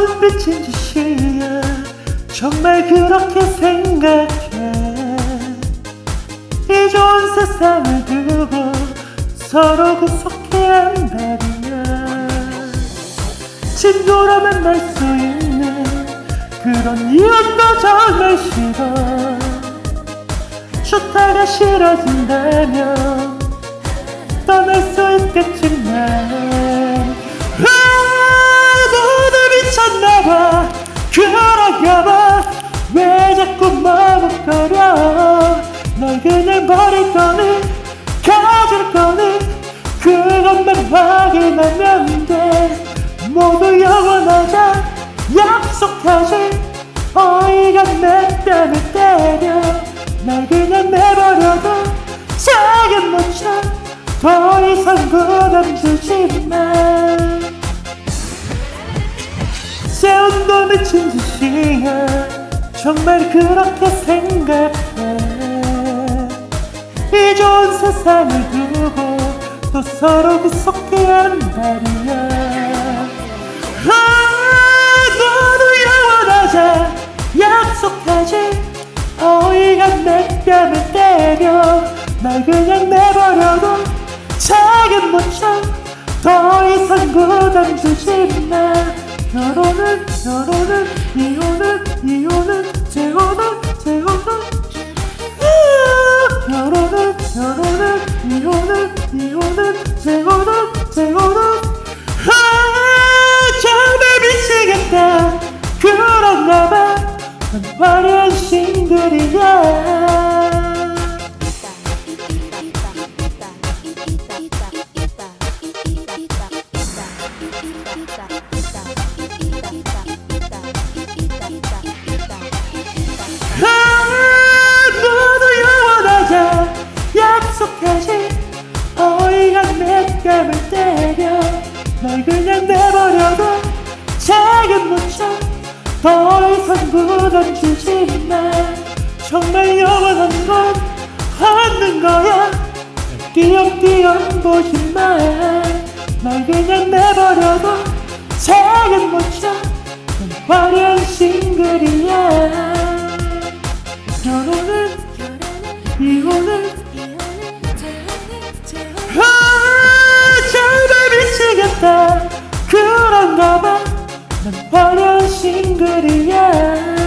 결혼은 미친 짓이야 정말 그렇게 생각해. 이 좋은 세상을 두고 서로 구속해야 한다리야 친구로 만날 수 있는 그런 이유도 정말 싫어. 좋다가 싫어진다면 떠날 수 있겠지만 그런가봐. 왜 자꾸 머뭇거려? 날 그냥 버릴 거니 가질 거니 그것만 확인하면 돼. 모두 영원하자 약속하지. 어이가 내 뺨을 때려 날 그냥 내버려둬. 작은 모처 더 이상 부담 주지 마 세운도 미친 짓이야. 정말 그렇게 생각해. 이 좋은 세상을 두고 또 서로 구속해야 한다리야. 아 모두 영원하자. 약속하지. 어이가 내 뺨을 때려. 날 그냥 내버려둬. 작은 모처 더 이상 부담 주지 마 결혼은 결혼은 이혼은 이혼은 재혼은 재혼은 아, 결혼은 결혼은 이혼은 이혼은 재혼은 재혼은 아 정말 미치겠다. 그런가 봐난 화려한 싱글이야 날 그냥 내버려둬. 작은 무척 더 이상 부담 주지 마. 정말 영원한 건 없는 거야. 띄엄띄엄 보지 마날 그냥 내버려둬. 작은 무척 화려한 참 어려운 싱글이야.